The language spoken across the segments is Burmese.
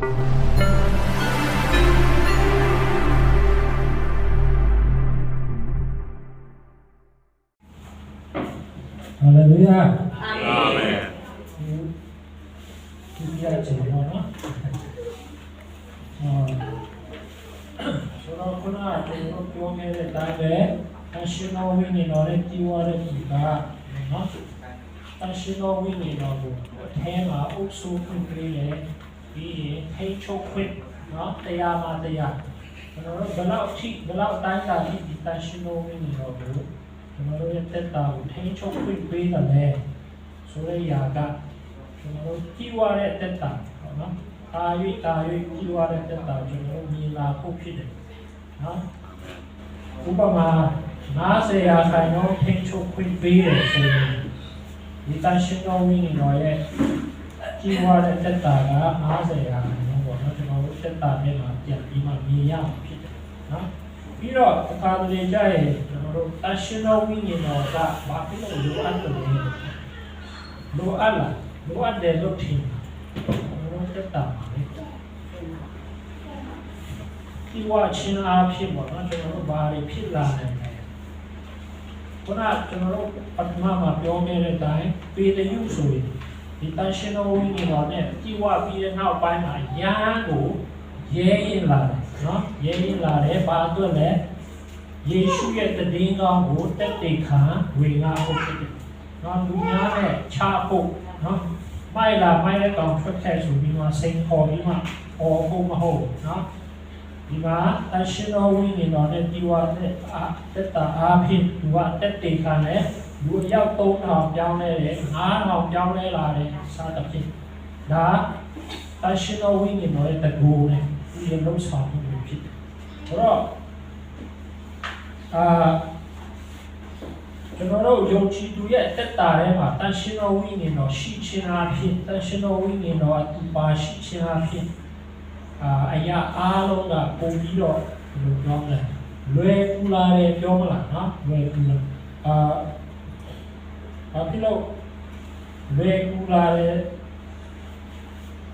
ဟာလေလုယာအာမင်ဒီပြချင်တော့နော်အာဆိုတော့ခုနကကျွန်တော်ပြောခဲ့တဲ့အတိုင်းပဲအရှင်တော်ဝိညာဉ်တော်ရဲ့ကြီးဝါတဲ့ဒီကနော်အရှင်တော်ဝိညာဉ်တော်ကိုအထဲမှာအုပ်စိုးခွင့်ကလေးနဲ့ ပြီးရင်ထိတ်ချုပ်ခွင့်နော်တရားမှတရားကျွန်တော်တို့ဘယ်လောက်အထိဘယ်လောက်အတိုင်းတာထိဒီတန်ရှင်တော်ဝိညာဉ်တော်ကိုကျွန်တော်တို့ရဲ့တက်တာကိုထိတ်ချုပ်ခွင့်ပေးတယ်လေဆိုတဲ့ຢာကကျွန်တော်တို့ကြည်ဝါတဲ့တက်တာပေါ့နော်။အာ၍အာ၍ကြည်ဝါတဲ့တက်တာကျွန်တော်တို့မြင်လာဖို့ဖြစ်တယ်နော်။ဥပမာ90ရာခိုင်နှုန်းထိန်းချုပ်ခွင့်ပေးတယ်ဆိုရင်ဒီတန်ရှင်တော်ဝိညာဉ်တော်ရဲ့ ကြည်ဝါတဲ့တက်တာက90ရာခိုင်နှုန်းပေါ့နော်။ကျွန်တော်တို့တက်တာနဲ့မှပြန်ပြီးမှမြင်ရမှာဖြစ်တယ်နော်။ပြီးတော့အခါတလေကြရင်ကျွန်တော်တို့တန်ရှင်တော်ဝိညာဉ်တော်ကဘာဖြစ်လို့လိုအပ်တယ်လဲ။လိုအပ်လားလိုအပ်တယ်လို့ထင်တယ်တက်တာပါလေဒီဝါချင်းအားဖြစ်ပေါ့နော်ကျွန်တော်တို့ဘာတွေဖြစ်လာနိုင်လဲခုနကျွန်တော်တို့ပထမမှာပြောခဲ့တဲ့အတိုင်းပေတယုဆိုရင် ဒီ functional ဝိညာဉ်နဲ့ကြည့်ဝပြီးတဲ့နောက်ပိုင်းမှာယန်းကိုရဲရင်လာတယ်နော်ရဲရင်လာတယ်ဘာအတွက်လဲယေရှုရဲ့တည်င်းကောင်းကိုတက်တေခံဝေငါဟုတ်ဖြစ်တယ်နော်လူများနဲ့ချဖို့နော်မိုက်လာမိုက်တဲ့ကောင်ထွက်ခဲ့ဆိုပြီးမှစိန်ခေါ်ပြီးမှဟောဖို့မဟုတ်နော်ဒီမှာ functional ဝိညာဉ်နဲ့ဒီဝါနဲ့အတ္တအားဖြင့်သူကတက်တေခံနဲ့ လူအယောက်3000ပြောင်းလဲတယ်9000ပြောင်းလဲလာတယ်စသဖြင့်ဒါအရှင်တော်ဝိညာဉ်တော်ရဲ့တကူနဲ့ဒီလိုလုံးဆောင်မှုဖြစ်တယ်ဆိုတော့အာကျွန်တော်တို့ယုံကြည်သူရဲ့တက်တာထဲမှာတန်ရှင်တော်ဝိညာဉ်တော်ရှိခြင်းအဖြစ်တန်ရှင်တော်ဝိညာဉ်တော်အတူပါရှိခြင်းအဖြစ်အာအရာအားလုံးကပုံပြီးတော့ဘယ်လိုပြောမလဲလွယ်ကူလာတယ်ပြောမလားနော်လွယ်ကူလာအာ ဘာဖြစ်လို့လွယ်ကူလာတယ်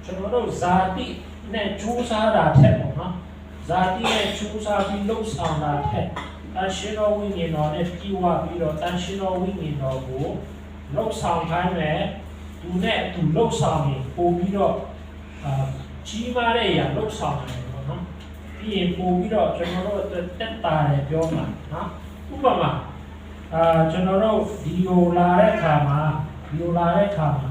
ကျွန်တော်တို့ဇာတိနဲ့ကြိုးစားတာထက်ပေါ့နော်ဇာတိနဲ့ကြိုးစားပြီးလှုပ်ဆောင်တာထက်တန်ရှင်တော်ဝိညာဉ်တော်နဲ့ပြီးဝပြီးတော့တန်ရှင်တော်ဝိညာဉ်တော်ကိုလှုပ်ဆောင်ခိုင်းမယ်သူနဲ့သူလှုပ်ဆောင်ရင်ပို့ပြီးတော့အာကြီးမားတဲ့အရာလှုပ်ဆောင်တယ်ပေါ့နော်ပြီးရင်ပို့ပြီးတော့ကျွန်တော်တို့အတွက်တက်တာတယ်ပြောမှာနော်ဥပမာ အာကျွန်တော်တို့ဒီယိုလာတဲ့အခါမှာဒီယိုလာတဲ့အခါမှာ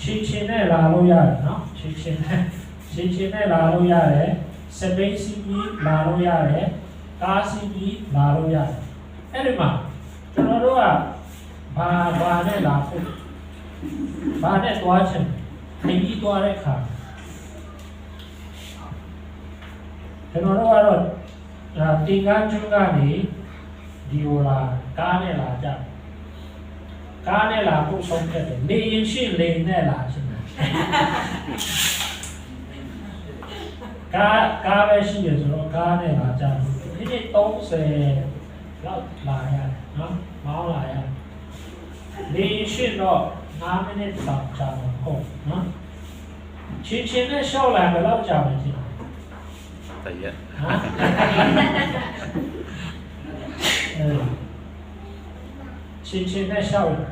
ချင်းချင်းနဲ့လာလို့ရတယ်နော်ချင်းချင်းနဲ့ချင်းချင်းနဲ့လာလို့ရတယ်စပိတ်စီပြီးလာလို့ရတယ်ကားစီးပြီးလာလို့ရတယ်အဲ့ဒီမှာကျွန်တော်တို့ကဘာဘာနဲ့လာဖို့ဘာနဲ့သွားချင်ခရီးသွားတဲ့အခါကျွန်တော်တို့ကတော့ဒါတင်ကားကျွန်းကနေဒီဟိုလာ ကားနဲ့လာကြတယ်ကားနဲ့လာဖို့ဆုံးဖြတ်တယ်လေရင်ရှိလေနဲ့လာချင်တယ်ကားကားပဲရှိရဆိုတော့ကားနဲ့လာကြတယ်ဒီနေ့30လောက်လာရတယ်နော်မောင်းလာရတယ်လေရှင်းတော့9မိနစ်တောင်ကြာမှာဟုတ်နော်ချင်းချင်းနဲ့ရှောက်လာဘယ်လောက်ကြာမလဲချင်းဟမ်တရက်အဲ ချင်းချင်းနဲ့ရှောက်လာ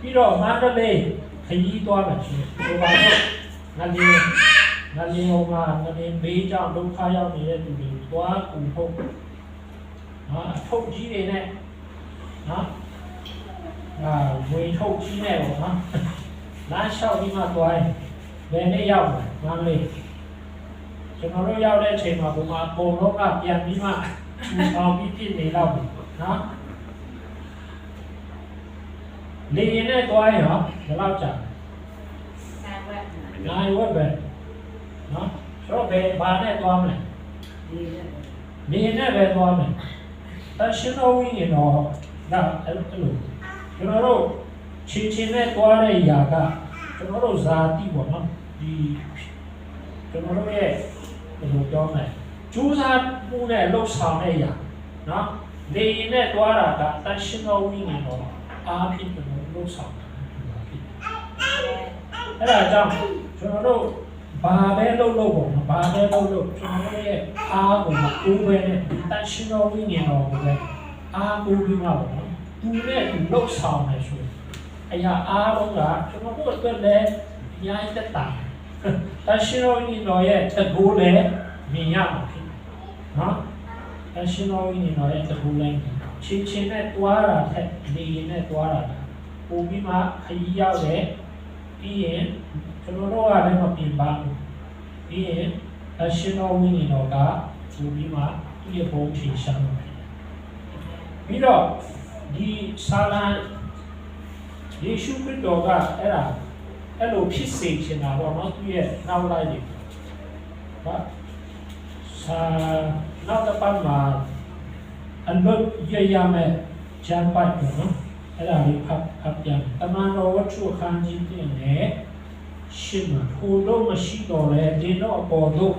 ပြီးတော့မန္တလေးခရီးသွားမယ်ချင်းဒီပါတော့ငါလေးငါလေးဟိုမှာငါလေးဘေးကြောင့်ဒုက္ခရောက်နေတဲ့သူတွေသွားကူဖို့နော်အထုတ်ကြီးတွေနဲ့နော်အာဝေထုတ်ကြီးနဲ့ပေါ့နော်လမ်းလျှောက်ပြီးမှသွားရင်ဘယ်နဲ့ရောက်လဲမမ်းလေးကျွန်တော်တို့ရောက်တဲ့အချိန်မှာဘုမအကုန်လုံးကပြန်ပြီးမှသူဆောင်ပြီးပြစ်နေတော့ပြီနော် လေရင်နဲ့သွားရင်ရောဘယ်လောက်ကြာလဲနိုင်ဝက်ပဲနော်ဆိုတော့ဘယ်ဘာနဲ့သွားမလဲလေရင်နဲ့ပဲသွားမယ်တရှင်တော်ဝိညာဉ်တော်ဒါအဲ့လိုကျွန်တော်တို့ချင်းချင်းနဲ့တွားတဲ့ຢာကကျွန်တော်တို့ဇာတိပေါ့နော်ဒီကျွန်တော်တို့ရဲ့ဘယ်လိုပြောမလဲကျူးစာမှုနဲ့လှုပ်ဆောင်တဲ့ຢာနော်လေရင်နဲ့တွားတာကတရှင်တော်ဝိညာဉ်တော်အားဖြင့်ကျွန်တော်လှု ပ်ဆောင်တာဖြစ်အဲ့ဒါကြောင့်ကျွန်တော်တို့ဘာပဲလုပ်လို့ပေါ့နော်ဘာပဲလုပ်လို့ကျွန်တော်ရဲ့အားကိုမကူပဲနဲ့တန်ရှင်တော်ဝိညာဉ်တော်ကိုပဲအားကိုပြီးမှပေါ့နော်သူနဲ့သူလှုပ်ဆောင်နေဆိုရင်အရာအားလုံးကကျွန်တော်တို့အတွက်လည်းအများကြီးတက်တာတန်ရှင်တော်ဝိညာဉ်တော်ရဲ့တကူလည်းမြင်ရမှာဖြစ်နော်တန်ရှင်တော်ဝိညာဉ်တော်ရဲ့တကူလည်းမြင်ချင်းချင်းနဲ့တွားတာထက်နေရင်နဲ့တွားတာ ပိုပြီးမှခရီးရောက်တယ်ပြီးရင်ကျွန်တော်တို့ကလည်းမပြင်ပါဘူးပြီးရင်အရှင်တော်ဝိညာဉ်တော်ကသူပြီးမှသူ့ရဲ့ဘုံဖြေရှားတယ်ပြီးတော့ဒီဆာလံယေရှုခရစ်တော်ကအဲ့ဒါအဲ့လိုဖြစ်စေချင်တာပေါ့နော်သူရဲ့နောက်လိုက်တွေဟာဆာနောက်တစ်ပတ်မှာအလုတ်ရရမယ်ဂျမ်ပတ်ပေါ့နော် အဲ့ဒါလေးဖတ်ဖတ်ပြန်တမန်တော်ဝတ္ထုအခန်းကြီးတင်နဲ့ရှင်မထိုလို့မရှိတော့လေဒီတော့အပေါ်တို့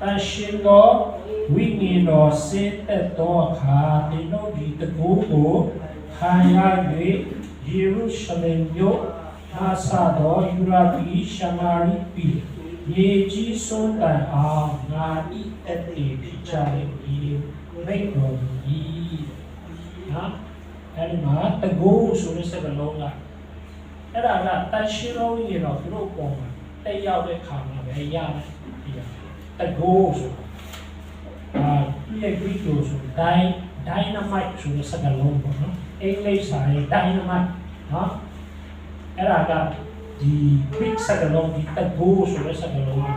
တန်ရှင်တော်ဝိညာဉ်တော်စင်သက်သောအခါဒီတော့ဒီတကူကိုခံရ၍ယေရုရှလင်မြို့ဟာစာတော်ယူရာပီရှမာရိပီယေကြီးစွန်တန်အောင်ငါဤအတေဖြစ်ကြလေဒီမိတ်တော်ဒီနော် အဲ့ဒီမှာတကူဆိုတဲ့စကားလုံးကအဲ့ဒါကတန်ရှင်းလုံးကြီးတော့သူတို့ပုံမှာတက်ရောက်တဲ့ခါမှာပဲရမယ်ဒီကတကိုးဆိုအာဒီရဲ့ Greek လို့ဆို dy dynamite ဆိုတဲ့စကားလုံးပေါ့နော်အင်္ဂလိပ်စာရေး dynamite နော်အဲ့ဒါကဒီ Greek စကားလုံးဒီတကိုးဆိုတဲ့စကားလုံး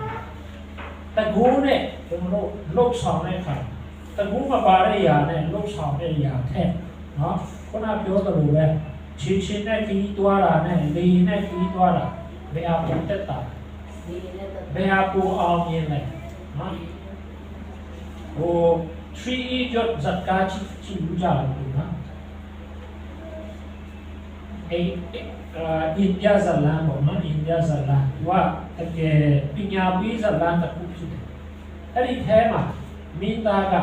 တကိုးနဲ့ကျွန်တော်တို့လှုပ်ဆောင်တဲ့အခါတကိုးမပါတဲ့ຢာနဲ့လှုပ်ဆောင်တဲ့ຢာထက် နော်ခုနပြောသလိုပဲချင်းချင်းနဲ့ပြီးသွားတာနဲ့လေနဲ့ပြီးသွားတာဘယ်ဟာပုံတက်တာဘယ်ဟာပုံအောင်မြင်လဲနော်ဟို three idiot ဇတ်ကာချီချီလူကြတယ်နော်အေးအာအိန္ဒိယဇလန်ပေါ့နော်အိန္ဒိယဇလန်သူကတကယ်ပညာပေးဇလန်တစ်ခုဖြစ်တယ်အဲ့ဒီထဲမှာမိသားက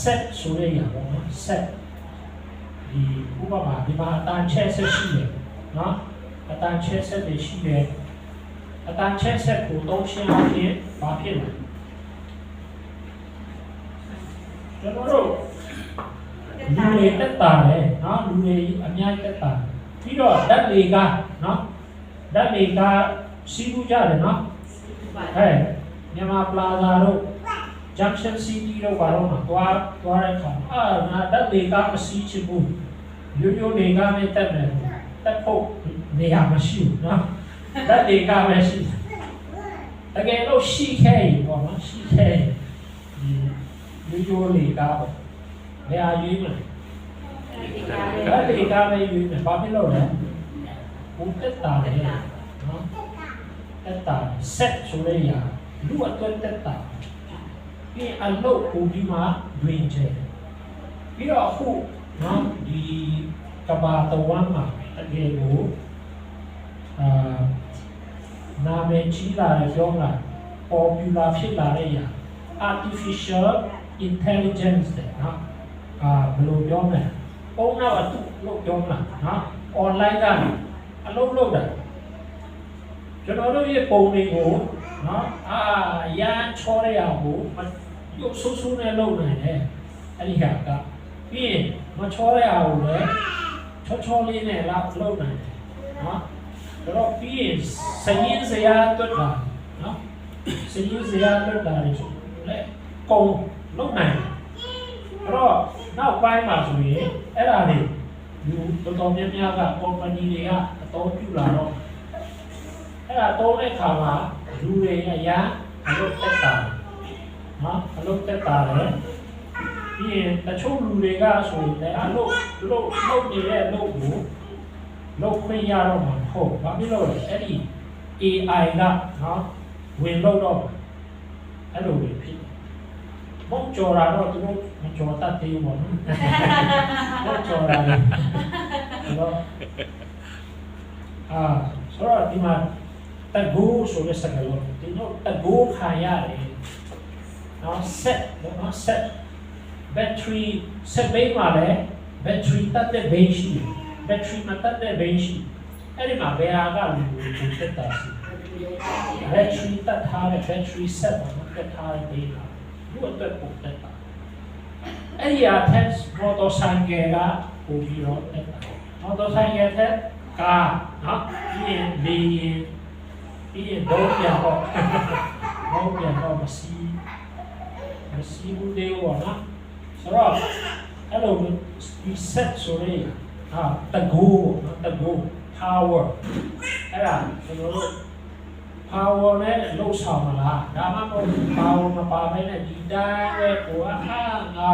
set ဆိုရရပေါ့နော် set ဒီဥပမာဒီမှာအတန်ချက်ဆက်ရှိတယ်နော်အတန်ချက်ဆက်တွေရှိတယ်အတန်ချက်ဆက်ကိုသုံးရှင်းအောင်ဖြင့်ဘာဖြစ်လဲကျွန်တော်တို့လူတွေတက်တာလေနော်လူတွေအများကြီးတက်တာပြီးတော့ဓာတ်တွေကနော်ဓာတ်တွေကစီးပူးကြတယ်နော်အဲမြန်မာပလာဇာတို့ junction city တို့ဘာလို့မှာသွားသွားတဲ့အခါအာငါဓာတ်တွေကမစီးချင်ဘူးရိုးရိုးနေကမဲ့တက်မယ်တက်ဖို့နေရာမရှိဘူးနော်တက်တွေကပဲရှိတကယ်လို့ရှိခဲ့ရင်ပေါ့နော်ရှိခဲ့ရင်ဒီရိုးရိုးနေကပေါ့ဘယ်အားရွေးမလဲတက်တွေကပဲရွေးမယ်ဘာဖြစ်လို့လဲဘုတက်တာလေနော်တက်တာဆက်ဆိုရရလူအတွက်တက်တာ ပြီးအလုပ်ကိုဒီမှာတွင်ချေပြီးတော့အခုနော်ဒီကဘာတဝမ်းမှာတကယ်ကိုအာနာမည်ကြီးလာတဲ့ပြောတာ popular ဖြစ်လာတဲ့ຢာ artificial intelligence တဲ့နော်အာဘယ်လိုပြောမလဲပုံနာအတုလို့ပြောမလားနော် online ကနေအလုပ်လုပ်တာကျွန်တော်တို့ရဲ့ပုံတွေကိုနော်အာရန်ချောရရကိုရု ပ်ဆိုးဆိုးနဲ့လုပ်နိုင်တယ်အဲ့ဒီဟာကပြီးရင်မချောရအောင်လေချောချောလေးနဲ့လောက်လုပ်နိုင်တယ်နော်ဒါတော့ပြီးရင်စရင်စရာတွတ်တာနော်စရင်စရာတွတ်တာလေဆိုလေကုံလုပ်နိုင်တယ်အဲ့တော့နောက်ပိုင်းမှာဆိုရင်အဲ့ဒါတွေလူတော်တော်များများက company တွေကအသုံးပြုလာတော့အဲ့ဒါသုံးတဲ့ခါမှာလူတွေအရာအလုပ်တက်တာ နော်အလုပ်တက်တာလေပြီးရင်တချို့လူတွေကဆိုရင်လည်းအလုပ်လုပ်လုပ်နေတဲ့အလုပ်ကိုလုပ်ခွင့်ရတော့မှာမဟုတ်ဘာဖြစ်လို့လဲအဲ့ဒီ AI ကနော်ဝင်လို့တော့အဲ့လိုပဲဖြစ်မုတ်ကြော်တာတော့သူတို့မကြော်တတ်သေးဘူးပေါ့နော်မုတ်ကြော်တာလေအဲ့တော့အာဆိုတော့ဒီမှာတကူဆိုတဲ့စကားလုံးဒီတော့တကူခံရတယ် နော် set နော် set battery ဆက်ဘိန်းမှာလည်း battery တတ်တဲ့ဘိန်းရှိတယ် battery မတတ်တဲ့ဘိန်းရှိအဲ့ဒီမှာဘယ်ဟာကလူကိုတက်တာရှိ battery တက်ထားတဲ့ battery set ပေါ့နော်တက်ထားတဲ့ဘေးလာလူအတွက်ပုံတက်တာအဲ့ဒီအထက် motorcycle ကပို့ပြီးတော့တက်တာ motorcycle ထက်ကားနော်ပြီးရင်လေရင်ပြီးရင်ဘုံပြန်တော့ဘုံပြန်တော့မစီ မရှိဘူးသေးဘူးပေါ့နော်ဆိုတော့အဲ့လို reset ဆိုရင်ဟာတကူနော်တကူ power အဲ့ဒါကျွန်တော်တို့ power နဲ့လှုပ်ဆောင်မလားဒါမှမဟုတ် power မပါဘဲနဲ့ဒီတိုင်းပဲကိုကအားငါ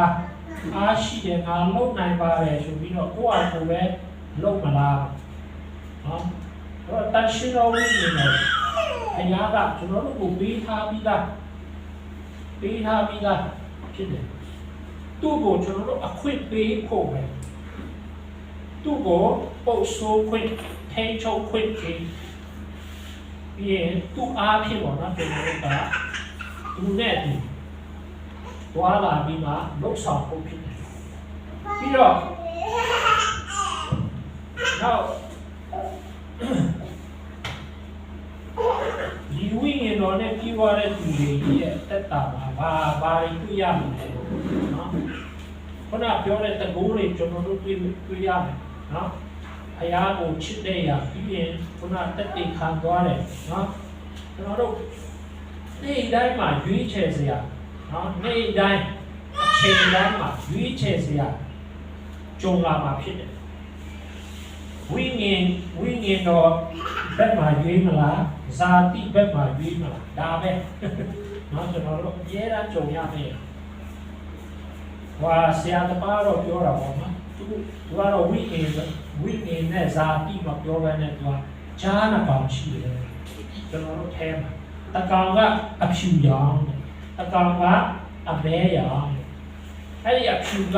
အားရှိတယ်ငါလှုပ်နိုင်ပါတယ်ဆိုပြီးတော့ကိုယ့်အကူပဲလှုပ်မလားနော်အဲ့တော့တန်ရှင်းတော်ဝိညာဉ်နဲ့အရာကကျွန်တော်တို့ကိုပေးထားပြီးသား ပေးထားပြီးသားဖြစ်တယ်သူ့ကိုကျွန်တော်တို့အခွင့်ပေးဖို့ပဲသူ့ကိုပုတ်ဆိုးခွင့်ထိန်းချုပ်ခွင့်ပေးပြီးရင်သူ့အားဖြင့်ပေါ့နော်ကျွန်တော်တို့ကသူနဲ့သူသွားလာပြီးမှလှုပ်ဆောင်ဖို့ဖြစ်တယ်ပြီးတော့နောက်ဒီဝိညာဉ်တော်နဲ့ပြီးသွားတဲ့သူတွေရဲ့တက်တာမှာ ဘာဘာတွေတွေ့ရမလဲနော်ခုနပြောတဲ့တကူတွေကျွန်တော်တို့တွေ့တွေ့ရမယ်နော်အရာကိုချစ်တဲ့ရာပြီးရင်ခုနတက်တိခံသွားတယ်နော်ကျွန်တော်တို့နေ့တိုင်းမှာရွေးချယ်စရာနော်နေ့တိုင်းအချိန်တိုင်းမှာရွေးချယ်စရာကြုံလာမှာဖြစ်တယ်ဝိညာဉ်ဝိညာဉ်တော်ဘက်မှာရွေးမလားဇာတိဘက်မှာရွေးမလားဒါပဲ နော်ကျွန်တော်တို့အများအားကြုံရမယ်ဟွာဆရာတပါးတော့ပြောတာပေါ့နော်သူသူကတော့ဝိညာဉ်ပဲဝိညာဉ်နဲ့ဇာတိမပြောဘဲနဲ့သူကဈာနာကောင်ရှိတယ်ကျွန်တော်တို့ထဲမှာတကောင်ကအဖြူရောင်တယ်တကောင်ကအမဲရောင်တယ်အဲ့ဒီအဖြူက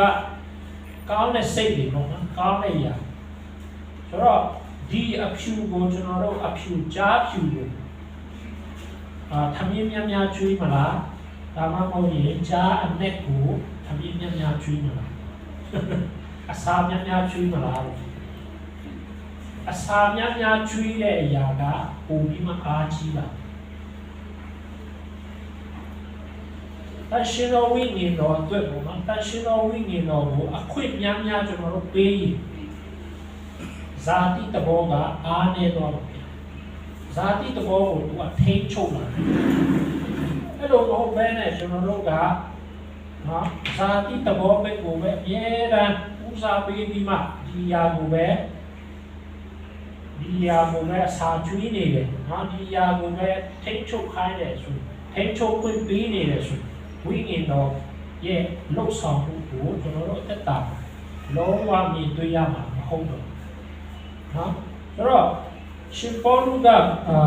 ကောင်းတဲ့စိတ်တွေပေါ့နော်ကောင်းတဲ့ຢာဆိုတော့ဒီအဖြူကိုကျွန်တော်တို့အဖြူကြားဖြူကို အာသမင်းများများကျွေးမလားဒါမှမဟုတ်ရင်ကြားအနက်ကိုသမင်းများများကျွေးမလားအစာများများကျွေးမလားလို့အစာများများကျွေးတဲ့အရာကပုံပြီးမှအားကြီးတာတန်ရှင်တော်ဝိညာဉ်တော်အတွက်ပေါ့နော်တန်ရှင်တော်ဝိညာဉ်တော်ကိုအခွင့်များများကျွန်တော်တို့ပေးရင်ဇာတိတဘောကအားနေတော့တယ် ဇာတိတဘောကိုသူကထိန်းချုပ်လာတယ်အဲ့လိုမဟုတ်ဘဲနဲ့ကျွန်တော်တို့ကနော်ဇာတိတဘောပဲကိုပဲအများတန်းဦးစားပေးပြီးမှဒီအရာကိုပဲဒီယာကိုပဲစာကျွေးနေတယ်နော်ဒီယာကိုပဲထိတ်ချုပ်ခိုင်းတယ်ဆိုထိတ်ချုပ်ခွင့်ပေးနေတယ်ဆိုဝိညာဉ်တော်ရဲ့လှုပ်ဆောင်မှုကိုကျွန်တော်တို့အသက်တာလုံးဝမြင်တွေ့ရမှာမဟုတ်တော့နော်ဆိုတော့ ရှင်ပေါလုကအာ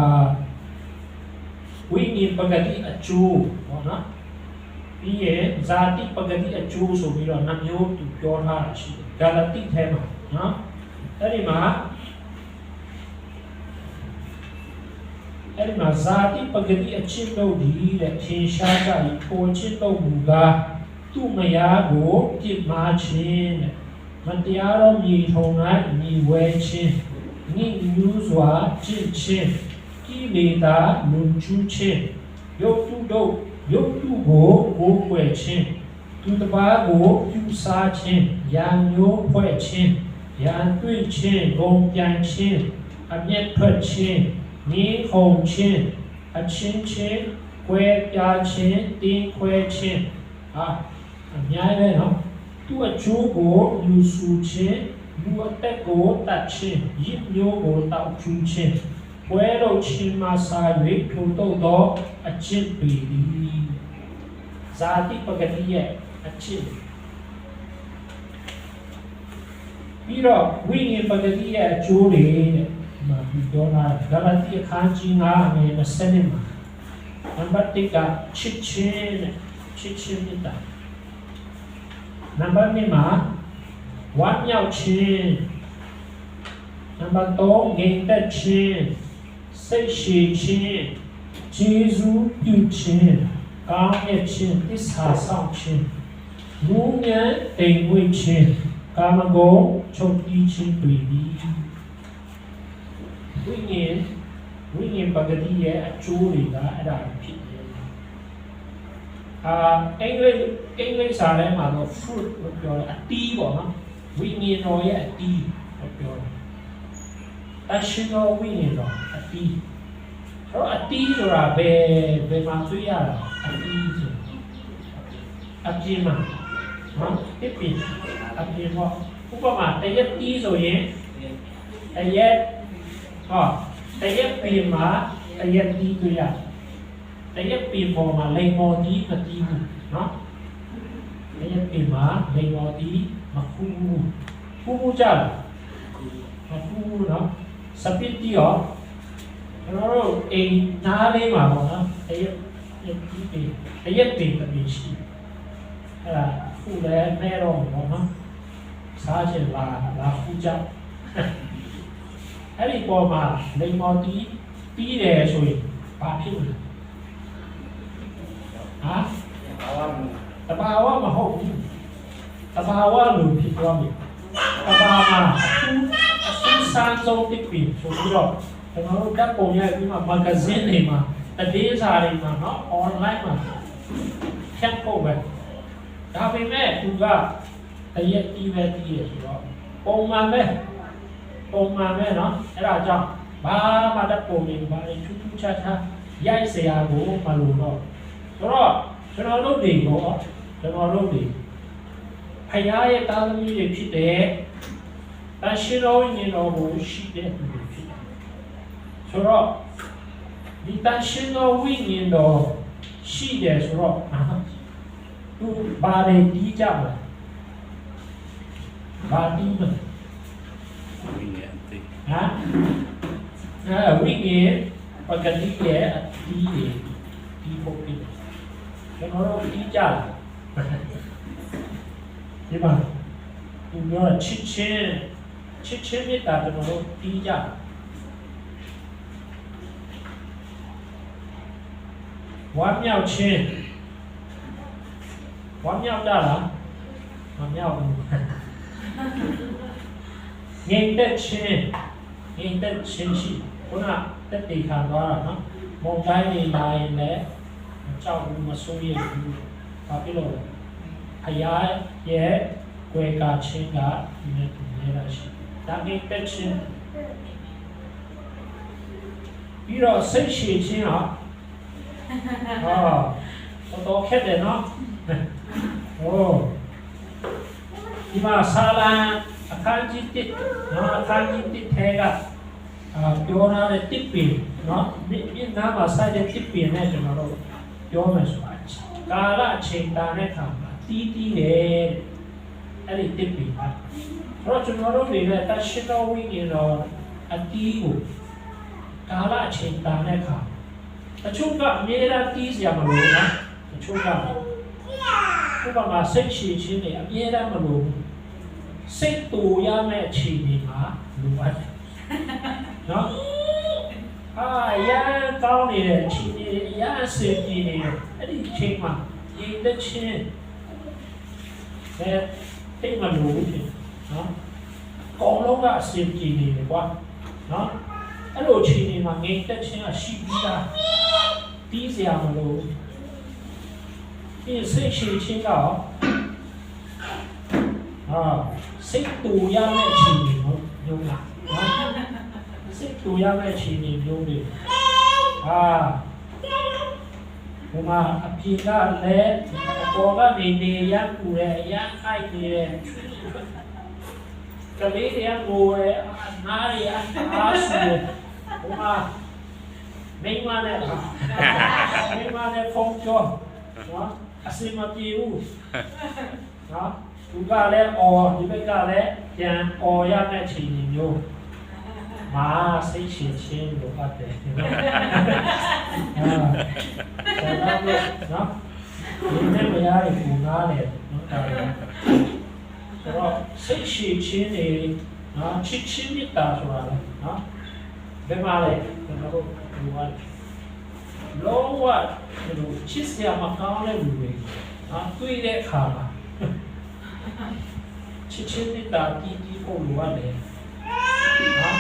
ဝိညာဉ်ပဂတိအကျိုးပေါ့နော်ပြီးရင်ဇာတိပဂတိအကျိုးဆိုပြီးတော့နှမျိုးသူပြောထားတာရှိတယ်ဂါလတိထဲမှာနော်အဲ့ဒီမှာအဲ့ဒီမှာဇာတိပဂတိအချစ်တို့ဒီတဲ့ထင်ရှားကြ၏ထိုချစ်တို့မူကားသူ့မယားကိုပြစ်မှားခြင်းတဲ့မတရားသောမြေထုံ၌မြေဝဲခြင်း ငိညူးစွာကြင့်ခြင်းကိလေသာလွန်ကျူးခြင်းယုတ်တုတို့ယုတ်တုကိုကိုးကွယ်ခြင်းသူတစ်ပါးကိုပြုစားခြင်းရံမျိုးဖွဲ့ခြင်းရံတွေ့ခြင်းဂုံပြန်ခြင်းအမျက်ထွက်ခြင်းနီးခုံချင်းအချင်းချင်းကွဲပြားချင်းတင်းခွဲချင်းဟာအများကြီးပဲနော်သူ့အကျိုးကိုလူစုချင်း လူအသက်ကိုတတ်ချင်းရစ်မျိုးကိုတောက်ချူချင်းပွဲတော်ချင်းမှစာ၍ထိုတော့သောအချစ်ပေသည်ဇာတိပဂတိရဲ့အချစ်ပြီးတော့ဝိညာဉ်ပဂတိရဲ့အကျိုးတွေတဲ့မှာဒီပြောတာဂလတိအခန်းကြီး9အငယ်20မှာနံပါတ်1ကချစ်ချင်းနဲ့ချစ်ချင်းမြတ်တာနံပါတ်2မှာ ဝမ်းမြောက်ခြင်းနံပါတ်3ဂိမ်သက်ခြင်းစိတ်ရှိခြင်းဂျေဇုပြုခြင်းကောင်းမြတ်ခြင်းသစ္စာဆောင်ခြင်းလူငယ်တိမ်ဝိခြင်းကာမဂုဏ်ချုပ်တီးခြင်းတွေ့သည်ဝိညာဉ်ပဝိညာဉ်ပဂတိရဲ့အကျိုးတွေကအဲ့ဒါဖြစ်တယ်အာအင်္ဂလိပ်အင်္ဂလိပ်စာထဲမှာတော့ fruit လို့ပြောတယ်အတီးပေါ့နော် ဝိညာဉ်တော်ရဲ့အတီးလို့ပြောတယ်အရှင်တော်ဝိညာဉ်တော်အတီးဆိုတော့အတီးဆိုတာဘယ်ဘယ်မှာတွေ့ရတာအတီးဆိုအပြင်းမှာနော်ပြပြအပြင်းပေါ့ဥပမာတရက်တီးဆိုရင်တရက်ဟောတရက်ပြင်မှာတရက်တီးတွေ့ရတရက်ပြင်ပေါ်မှာလိမ်မော်တီးမတီးဘူးနော်တရက်ပြင်မှာလိမ်မော်တီး မခူးဘူးခူးဘူးကြလားမခူးဘူးနော်စပစ်တီးရောကျွန်တော်တို့အိမ်နားလေးမှာပေါ့နော်တရက်ရက်တီးပြင်တရက်ပြင်တပြင်ရှိတယ်အဲ့ဒါခုလည်းမဲတော့ဘောနော်စားချင်လာလာခုကြောက်အဲ့ဒီပေါ်မှာလိမ္မော်တီးပြီးတယ်ဆိုရင်ဘာဖြစ်လဲဟာတဘာဝမဟုတ်ဘူး တဘာဝလိုဖြစ်သွားပြီတဘာမှာသူအစင်းစမ်းဆုံးတစ်ပြီဆိုပြီးတော့ကျွန်တော်တို့ဓာတ်ပုံရိုက်ပြီးမှမဂ္ဂဇင်းတွေမှာတတိစာတွေမှာနော် online မှာဖြတ်ဖို့ပဲ ဒါပေမဲ့သူကတရက်တီးပဲတီးရဆိုတော့ပုံမှန်ပဲပုံမှန်ပဲเนาะအဲ့ဒါကြောင့်ဘာမှတတ်ပုံနေဘာလဲထူးထူးခြားခြားရိုက်เสียကိုမလို့တော့ဆိုတော့ကျွန်တော်တို့တွေကိုကျွန်တော်တို့တွေ ဖယားရဲ့တာသမီတွေဖြစ်တဲ့တန်ရှင်တော်ညင်တော်ကိုရှိတဲ့သူတွေဖြစ်တယ်ဆိုတော့ဒီတန်ရှင်တော်ဝိညာဉ်တော်ရှိတယ်ဆိုတော့အာသူဘာတွေတီးကြမလဲဘာတီးမလဲဝိညာဉ်တိဟမ်အဲဝိညာဉ်ပကတိရဲ့အတီးတွေတီးဖို့ပြီးကျွန်တော်တို့တီးကြလား ဒီမှာသူပြောချစ်ချင်းချစ်ချင်းမြတ်တာကျွန်တော်တို့တီးကြဝမ်းမြောက်ခြင်းဝမ်းမြောက်ကြလားမမြောက်ဘူးငြိမ်သက်ခြင်းငြိမ်သက်ခြင်းရှိခုနတက်တေခံသွားတာနော်မုန်တိုင်းနေလာရင်လည်းမကြောက်ဘူးမဆိုးရဘူးဘာဖြစ်လို့လဲ အရာရဲ့ွယ်ကာခြင်းကဒီနေ့ဒီနေ့ရရှိဒါငြိမ်သက်ခြင်းပြီးတော့စိတ်ရှည်ခြင်းဟာဟောတော်တော်ခက်တယ်နော်โอ้ဒီမှာဆာလံအခန်းကြီးတစ်နော်အခန်းကြီးတစ်ထဲကအာပြောရတဲ့တစ်ပင်နော်ဒီဒီနာမှာစိုက်တဲ့တစ်ပင်နဲ့ကျွန်တော်တို့ပြောမယ်ဆိုတာကာလအချိန်တာတဲ့ခါမှာ တီးတီးတယ်အဲ့ဒီတစ်ပင်ပါအဲ့တော့ကျွန်တော်တို့တွေလည်းတရှိတော်ဝိညာဉ်တော်အတီးကိုကာလအချိန်တာတဲ့ခါတချို့ကအမြဲတမ်းတီးစရာမလိုနော်တချို့ကဥပမာစိတ်ရှည်ခြင်းတွေအပြည့်တမ်းမလို့စိတ်တူရမယ့်အခြေအနေမှာလိုအပ်တယ်နော်အာရန်ကောင်းနေတဲ့အခြေအနေရန်စင်ပြေနေတယ်အဲ့ဒီအချိန်မှာဒီလက်ချင်း အဲတိတ်မလို့ဖြစ်နော်ကောင်းလုံးကအစင်ပြေနေတယ်ကွာနော်အဲ့လိုအခြေအနေမှာငိတ်သက်ချင်းကရှိပြီးသားတီးစရာမလိုဘူးဒီစိတ်ရှိချင်းတော့အာစိတ်တူရမယ့်အချိန်မျိုးမျိုးလားနော်စိတ်တူရမယ့်အချိန်မျိုးတွေအာဘုမအပြေကလည်း အပေါ်ကနေနေရပူရဲရအိုက်နေရဲကလေးရငိုရဲနားရအားဆူဘုမမိမနဲ့မိမနဲ့ဖုန်းကြောနော်အစင်မပြေဘူးနော်သူကလည်းအော်ဒီဘက်ကလည်းပြန်အော်ရမယ့်ချိန်မျိုးမာစိတ်ရှင်ချင်းလို့ပတ်တယ်နော်အာ ဒါတော့နော်ဒီနေ့မရတဲ့ကူနားလေနော်ဒါဆိုတော့စိတ်ရှင်ချင်းနေနော်ချစ်ချင်းမြတ်တာဆိုတာလေနော်ဘယ်မှာလဲကျွန်တော်တို့ဒီဝါလုံးဝဒီလိုချစ်စရာမကောင်းတဲ့လူတွေဟာတွေ့တဲ့အခါမှာချစ်ချင်းမြတ်တာတီးတီးဖို့လိုရတယ်နော်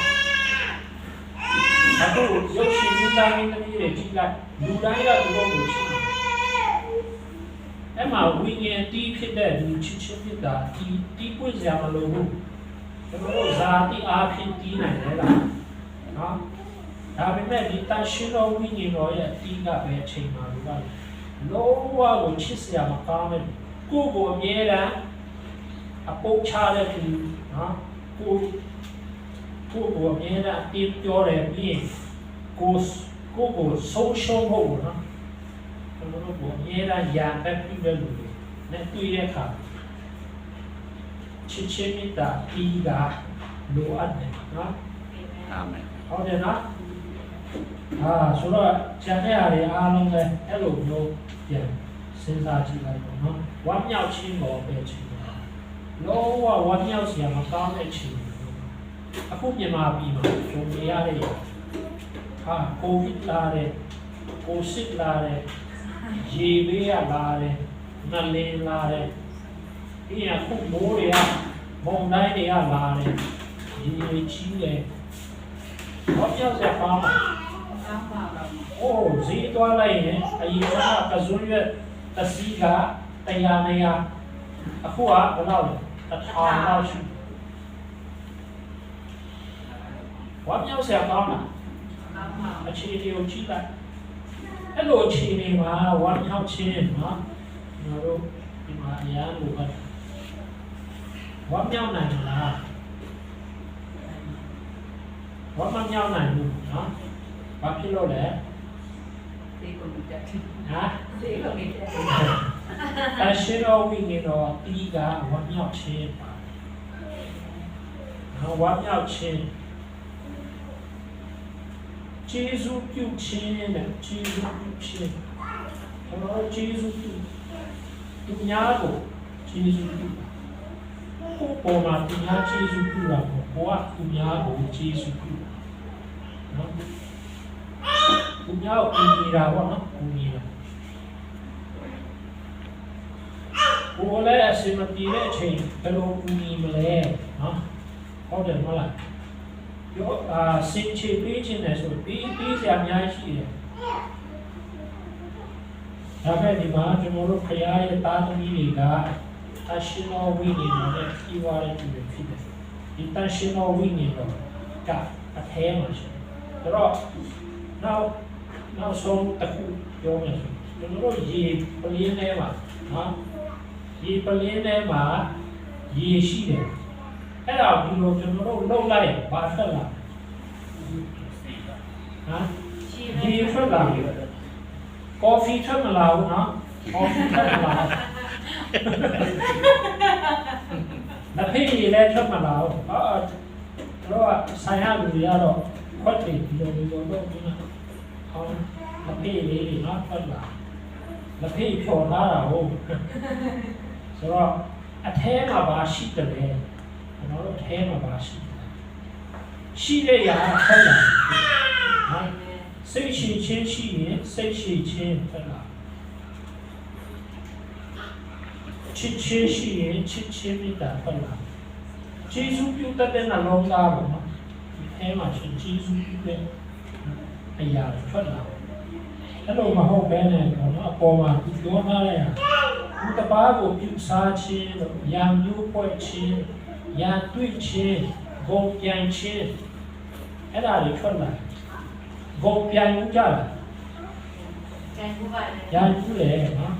အခုရုပ်ရှင်မိသားမင်းသမီးတွေကြည့်လိုက်လူတိုင်းကသူတို့ကိုချစ်တယ် အဲ့မှာဝိညာဉ်တီးဖြစ်တဲ့လူချစ်ချင်းဖြစ်တာတီးတီးပွင့်စရာမလိုဘူးကျွန်တော်တို့ဇာတိအားဖြင့်တီးနိုင်တယ်လားနော်ဒါပေမဲ့ဒီတန်ရှင်တော်ဝိညာဉ်တော်ရဲ့တီးကပဲအချိန်မှလို့ပါလုံးဝကိုချစ်စရာမကောင်းတဲ့ကိုယ့်ကိုအမြဲတမ်းအပုတ်ချတဲ့သူနော်ကိုယ်ကိုယ့်ကိုအမြဲတမ်းအတင်းပြောတယ်ပြီးရင်ကိုယ်ကိုယ့်ကိုဆုံးရှုံးဖို့နော် ကျွန်တော်တို့ကိုအမြဲတမ်းရံပဲပြုတဲ့လူတွေနဲ့တွေ့တဲ့အခါချစ်ချင်းမေတ္တာတီးကလိုအပ်တယ်နော်အာမင်ဟုတ်တယ်နော်အာဆိုတော့ကျန်တဲ့အားတွေအားလုံးပဲအဲ့လိုမျိုးပြန်စဉ်းစားကြည့်လိုက်ပါနော်ဝမ်းမြောက်ခြင်းပေါ်ပဲခြင်းပါလုံးဝဝမ်းမြောက်စရာမကောင်းတဲ့ခြင်းအခုမြန်မာပြည်မှာဂျုံနေရတဲ့ဟာကိုဗစ်လာတဲ့ကိုစစ်လာတဲ့ ရေဘေးရလာတဲ့နလင်းလာတဲ့ဒီအခုမိုးတွေကမုန်တိုင်းတွေကလာတဲ့ရေကြီးတယ်ဘာပြောစရာပါမလဲ။အိုးဈေးသွားလိုက်ရင်အရင်ကကစွန်းရွက်တစ်စီးကတရားနေရအခုကဘယ်လောက်လဲတစ်ထောင်လောက်ရှိ။ဘာပြောစရာပါမလဲ။အခြေအနေကိုကြည့်လိုက်။ အဲ့လိုအခြေအနေမှာဝမ်းမြောက်ခြင်းနော်။ကျွန်တော်တို့ဒီမှာအရာလိုပဲ။ဝမ်းမြောက်နိုင်မလား။ဘာမှမမြောက်နိုင်ဘူးနော်။ဘာဖြစ်လို့လဲ။ဟာအရှိတော်ဝိညာဉ်တော်တီးကဝမ်းမြောက်ခြင်းပါ။နော်ဝမ်းမြောက်ခြင်း ဂျေဇုပြုခြင်းနဲ့ဂျေဇုပြုခြင်း။ကျွန်တော်ဂျေဇုပြုသူများကိုဂျေဇုပြုကိုယ်ပေါ်မှာသူများဂျေဇုပြုတာကိုကိုကသူများကိုဂျေဇုပြုတာနော်။သူများကိုကူညီတာပေါ့နော်။ကူညီတာ။ကိုယ်လည်းအစင်မပြေတဲ့အချိန်ဘယ်လိုကူညီမလဲနော်။ဟုတ်တယ်မဟုတ်လား။ ရောအာစင်ချေပေးခြင်းနဲ့ဆိုပြီးပြီးစရာအများကြီးရှိတယ်။ဒါပေမဲ့ဒီမှာကျွန်တော်တို့ခရားရဲ့တာသမီးတွေကအရှင်တော်ဝိညာဉ်တော်နဲ့ပြီးသွားတဲ့သူတွေဖြစ်တယ်။ဒီတန်ရှင်တော်ဝိညာဉ်တော်ကအထဲမှာရှိတယ်အဲ့တော့နောက်နောက်ဆုံးတစ်ခုပြောမယ်ဆိုကျွန်တော်တို့ရေပလင်းထဲမှာနော်ရေပလင်းထဲမှာရေရှိတယ် အဲ့ဒါကိုဒီလိုကျွန်တော်တို့လှုပ်လိုက်ဘာထွက်လာဟမ်ရေထွက်လာပြီကော်ဖီထွက်မလာဘူးနော်ကော်ဖီထွက်မလာလက်ဖေးရေလည်းထွက်မလာဘူးအာတော့ဆိုင်ရလူတွေကတော့ခွက်တွေဒီလိုဒီလိုတော့ဒီနော်ဟောလက်ဖေးလေးတွေနော်ဖတ်လာလက်ဖေးဖြော်လာတာဟုတ်ဆိုတော့အထဲမှာပါရှိတယ်လေ ကျွန်တော်တို့အထဲမှာပါရှိတယ်ရှိတဲ့ຢာဖတ်လာနော်စိတ်ရှိချင်းရှိရင်စိတ်ရှိချင်းဖတ်လာချစ်ချင်းရှိရင်ချစ်ချင်းမိတာဖတ်လာကျေးဇူးပြုတတ်တဲ့နှလုံးသားပေါ့နော်အဲမှာရှင်ကျေးဇူးပြုတဲ့အရာတွေထွက်လာအဲ့လိုမဟုတ်ဘဲနဲ့တော့နော်အပေါ်မှာဒီပြောထားတဲ့ဟာဒီတပားကိုပြုစားခြင်းလို့ရံမျိုးဖွဲ့ခြင်း ရံတွေ့ခြင်းဂုံပြန်ခြင်းအဲ့ဒါတွေထွက်လာဂုံပြန်ယူကြတာရံယူတယ်နော်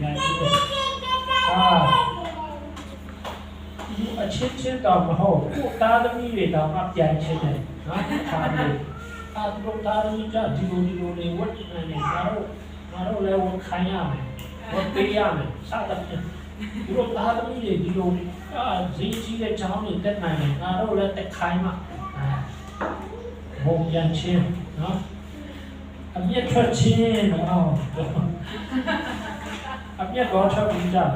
ရံယူတယ်အာဒီအချင်းချင်းတော့မဟုတ်ကိုယ်သားသမီးတွေတော့မှပြန်ချင်းတယ်နော်ခါတယ်အာတို့သားသမီးကဒီလိုဒီလိုလေးဝတ်နေတယ်ငါတို့ငါတို့လည်းဝန်ခံရမယ်ဝတ်ပေးရမယ်စသဖြင့်ဒီလိုသားသမီးတွေဒီလို အာဈေးကြီးတဲ့ကျောင်းတွေတက်နိုင်တယ်ငါတို့လည်းတက်ခိုင်းမှအာဘုံပြန်ချင်းနော်အမျက်ထွက်ချင်းနော်အမျက်တော့ထွက်ပြီးကြတယ်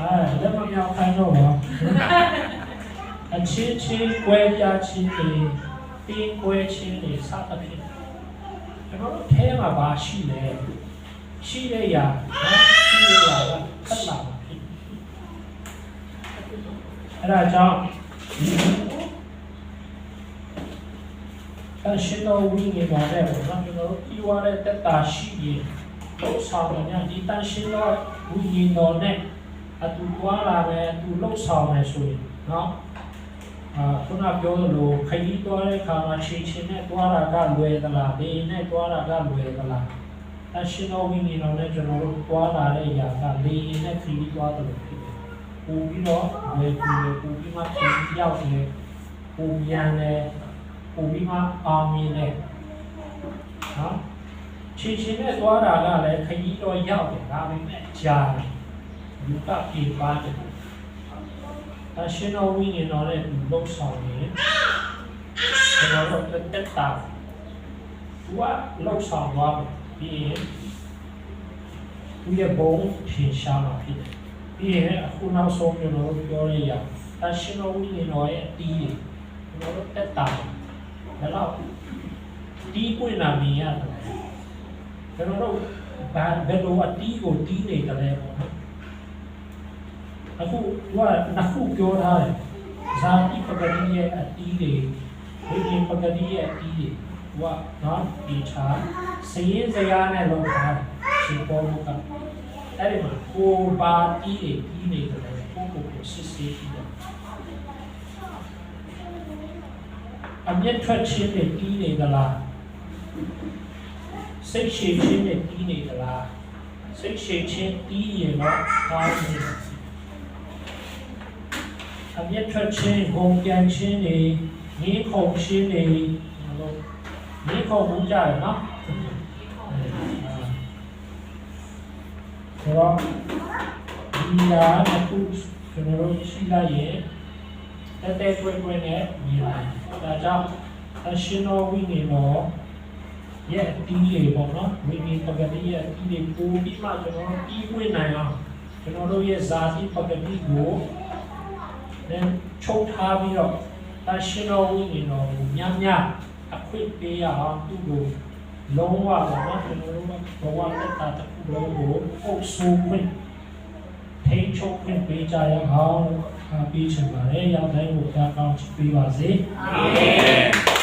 အဲလက်မမြောက်ခိုင်းတော့ပါအချင်းချင်းကွဲပြားချင်းတွေတင်းကွဲချင်းတွေစသဖြင့်ကျွန်တော်တို့ထဲမှာပါရှိလဲရှိတဲ့ຢာနော်ရှိတဲ့ຢာကဖတ်လာပါဖြစ် အဲဒါကြောင့်တန်ရှင်တော်ဝိညာဉ်တော်နဲ့ပေါ့နော်ကျွန်တော်တို့ပြီးွားတဲ့တက်တာရှိရင်လို့ဆောင်တယ်ညဒီတန်ရှင်တော်ဝိညာဉ်တော်နဲ့အတူတွားလာမယ်အတူလှုပ်ဆောင်မယ်ဆိုရင်နော်အာခုနပြောသလိုခရီးသွားတဲ့အခါမှာချင်းချင်းနဲ့တွားတာကလွယ်သလားဒေနဲ့တွားတာကလွယ်သလားတန်ရှင်တော်ဝိညာဉ်တော်နဲ့ကျွန်တော်တို့တွားလာတဲ့အရာကလေရင်နဲ့ခရီးသွားတယ်လို့ဖြစ်တယ် ပို့ပြီးတော့ဝယ်ပြီးပို့ပြီးမှခရီးရောက်တယ်ပုံမြန်တယ်ပုံပြီးမှအောင်မြင်တယ်နော်ချင်းချင်းနဲ့သွားတာကလည်းခရီးတော့ရောက်တယ်ဒါပေမဲ့ကြာတယ်လူကပြေပါတယ်အရှင်တော်ဝိညာဉ်တော်နဲ့လုံဆောင်နေကျွန်တော်တို့တက်တာသူကလုံဆောင်သွားပြီပြီးရင်သူရဲ့ဘုံထင်ရှားမှာဖြစ်တယ် ပြီးရင်အခုနောက်ဆုံးကျွန်တော်တို့ပြောရရအရှင်တော်ဝိညာဉ်တော်ရဲ့အတီးတွေကျွန်တော်တို့တက်တာဘယ်တော့တီးပွင့်လာမြင်ရတယ်ကျွန်တော်တို့ဘာဘယ်လိုအတီးကိုတီးနေကြလဲပေါ့နော်အခုသူကနှစ်ခုပြောထားတယ်ဇာတိပဂတိရဲ့အတီးတွေဝိညာဉ်ပဂတိရဲ့အတီးတွေသူကနော်ဒီချာစည်ရင်စရာနဲ့လောက်ထားတယ်ရှင်ပေါ်မှုက အဲ့ဒီမှာကိုပါတီးတွေတီးနေကြတယ်ကိုကိုကိုစစ်စစ်တီးတယ်အမျက်ထွက်ခြင်းနဲ့တီးနေသလားစိတ်ရှိခြင်းနဲ့တီးနေသလားစိတ်ရှိခြင်းတီးရင်တော့ကောင်းနေတယ်အမျက်ထွက်ခြင်းဂုံပြန်ခြင်းတွေငင်းခုန်ခြင်းတွေလို့ငင်းခုန်မှုကြရနော် ဆိုတော့ဒီလာတစ်ခုကျွန်တော်တို့ရှိလိုက်ရင်တက်တက်တွဲတွဲနဲ့မြင်လာဒါကြောင့်အရှင်တော်ဝိညာဉ်တော်ရဲ့အတီးတွေပေါ့နော်ဝိညာဉ်ပဂတိရဲ့အတီးတွေပို့ပြီးမှကျွန်တော်တို့ပြီးဝင်နိုင်အောင်ကျွန်တော်တို့ရဲ့ဇာတိပဂတိကိုလည်းချုပ်ထားပြီးတော့အရှင်တော်ဝိညာဉ်တော်ကိုညံ့ညံ့အခွင့်ပေးရအောင်သူ့ကို လုံးဝပေါ့နော်ကျွန်တော်တို့ဘဝတက်တာတစ်ခုလုံးကိုအုပ်စိုးခွင့်ထိန်းချုပ်ခွင့်ပေးကြရအောင်အားပေးချင်ပါတယ်။ရောက်တိုင်းကိုကြားကောင်းချီးပေးပါစေ။အာမင်